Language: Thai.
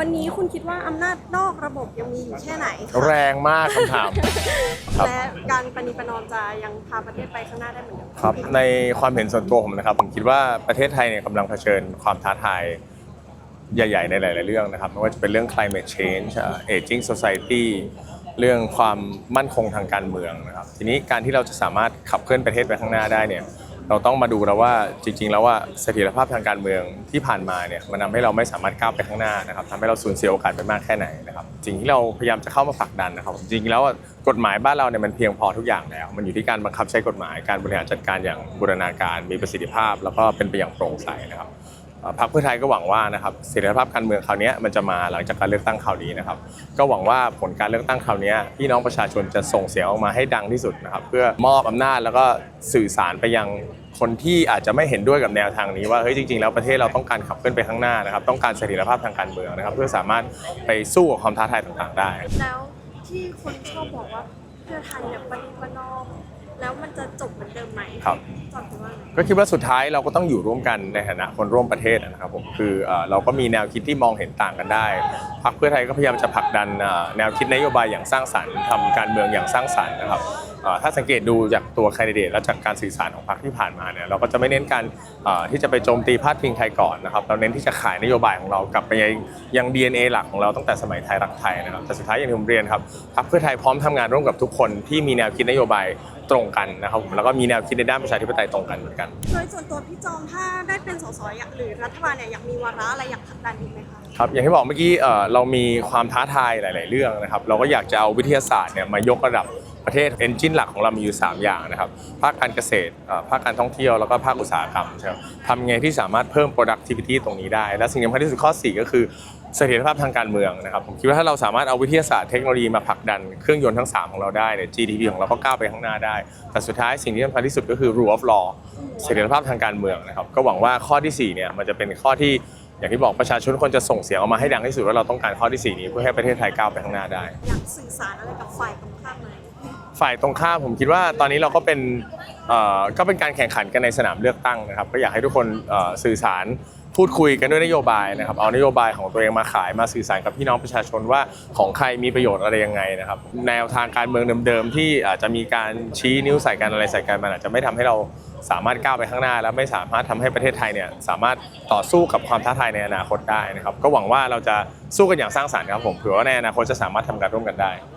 วันนี้คุณคิดว่าอำนาจนอกระบบยังมีอยู่แค่ไหนคะแรงมากคำถาม ครับ และการปฏิประนอมจะยังพาประเทศไปข้างหน้าได้เหมือนเดิมครับ ในความเห็นส่วนตัวผมนะครับ ผมคิดว่าประเทศไทยเนี่ยกำลังเผชิญความท้าทายใหญ่ ๆ ในหลาย ๆ เรื่องนะครับไม่ว่าจะเป็นเรื่อง climate change อ่า aging society เรื่องความมั่นคงทางการเมืองนะครับ ทีนี้การที่เราจะสามารถขับเคลื่อนประเทศไปข้างหน้าได้เนี่ย เราต้องมาดูแล้วว่าจริง ๆ แล้วว่าเสถียรภาพทางการเมืองที่ผ่านมาเนี่ยมันทำให้เราไม่สามารถก้าวไปข้างหน้านะครับทำให้เราสูญเสียโอกาสไปมากแค่ไหนนะครับสิ่งที่เราพยายามจะเข้ามาผลักดันนะครับ จริงๆแล้วกฎหมายบ้านเราเนี่ยมันเพียงพอทุกอย่างแล้ว มันอยู่ที่การบังคับใช้กฎหมายการบริหารจัดการอย่างบูรณาการมีประสิทธิภาพ แล้วก็เป็นไปอย่างโปร่งใสนะครับ พรรคเพื่อไทยก็หวังว่านะครับเสถียรภาพการเมืองคราวเนี้ยมันจะมาหลังจากการเลือกตั้งคราวนี้นะครับ ก็หวังว่าผลการเลือกตั้งคราวเนี้ยพี่น้องประชาชนจะส่งเสียงออกมาให้ดังที่สุดนะครับ เพื่อมอบอำนาจแล้วก็สื่อสารไปยังคนที่อาจจะไม่เห็นด้วยกับแนวทางนี้ว่าเฮ้ยจริงๆแล้วประเทศเราต้องการขับเคลื่อนไปข้างหน้านะครับ ต้องการเสถียรภาพทางการเมืองนะครับ เพื่อสามารถไปสู้กับความท้าทายต่างๆ ได้ แล้วที่คนชอบบอกว่าเพื่อไทยเนี่ยปฏิประนอมแล้วมันจะจบเหมือนเดิมไหมครับ ก็คิดว่าสุดท้ายเราก็ต้องอยู่ร่วมกันในฐานะคนร่วมประเทศนะครับผมคือเราก็มีแนวคิดที่มองเห็นต่างกันได้พรรคเพื่อไทยก็พยายามจะผลักดันแนวคิดนโยบายอย่างสร้างสรรค์ทำการเมืองอย่างสร้างสรรค์นะครับถ้าสังเกตดูจากตัวแคนดิเดตและจากการสื่อสารของพรรคที่ผ่านมาเนี่ยเราก็จะไม่เน้นการที่จะไปโจมตีพาดพิงใครก่อนนะครับเราเน้นที่จะขายนโยบายของเรากลับไปยัง DNA หลักของเราตั้งแต่สมัยไทยรักไทยนะครับแต่สุดท้ายอย่างที่ผมเรียนครับพรรคเพื่อไทยพร้อมทำงานร่วมกับทุกคนที่มีแนวคิดนโยบาย ตรงกันนะครับผมแล้วก็มีแนวคิดในด้านประชาธิปไตยตรงกันเหมือนกัน โดยส่วนตัวพี่จอมถ้าได้เป็นสสอยากหรือรัฐบาลเนี่ยอยากมีวาระอะไรอยากผลักดันอีกไหมคะ ครับอย่างที่บอกเมื่อกี้เรามีความท้าทายหลาย ๆ เรื่องนะครับ เราก็อยากจะเอาวิทยาศาสตร์เนี่ยมายกระดับประเทศเอนจินหลักของเรามีอยู่ 3 อย่างนะครับ ภาคการเกษตรภาคการท่องเที่ยวแล้วก็ภาคอุตสาหกรรมใช่ไหมทำไงที่สามารถเพิ่ม productivity ตรงนี้ได้ และสิ่งสำคัญที่สุดข้อ 4 ก็คือเสถียรภาพทางการเมืองนะครับผมคิดว่าถ้าเราสามารถเอาวิทยาศาสตร์เทคโนโลยีมาผลักดันเครื่องยนต์ทั้ง 3 ของเราได้เนี่ย GDP ของเราก็ก้าวไปข้างหน้าได้ แต่สุดท้ายสิ่งที่สำคัญที่สุดก็คือ rule of law เสถียรภาพทางการเมืองนะครับก็หวังว่าข้อที่4เนี่ยมันจะเป็นข้อที่ อย่างที่บอกประชาชนควรจะส่งเสียงออกมาให้ดังที่สุดว่าเราต้องการข้อที่ 4 นี้เพื่อให้ประเทศไทยก้าวไปข้างหน้าได้ อยากสื่อสารอะไรกับฝ่ายตรงข้ามไหมฝ่ายตรงข้ามผมคิดว่าตอนนี้เราก็เป็นเอ่อก็เป็นการแข่งขันกันในสนามเลือกตั้งนะครับก็อยากให้ทุกคนเอ่อสื่อสารพูดคุยกันด้วยนโยบายนะครับเอานโยบายของตัวเองมาขายมาสื่อสารกับพี่น้องประชาชนว่าของใครมีประโยชน์อะไรยังไงนะครับแนวทางการเมืองเดิมๆที่อาจจะมีการชี้นิ้วใส่กันอะไรใส่กันมันอาจจะไม่ทำให้เรา สามารถก้าวไปข้างหน้า และไม่สามารถทำให้ประเทศไทยเนี่ยสามารถต่อสู้กับความท้าทายในอนาคตได้นะครับก็หวังว่าเราจะสู้กันอย่างสร้างสรรค์ครับผมเผื่อว่าในอนาคตจะสามารถทำการร่วมกันได้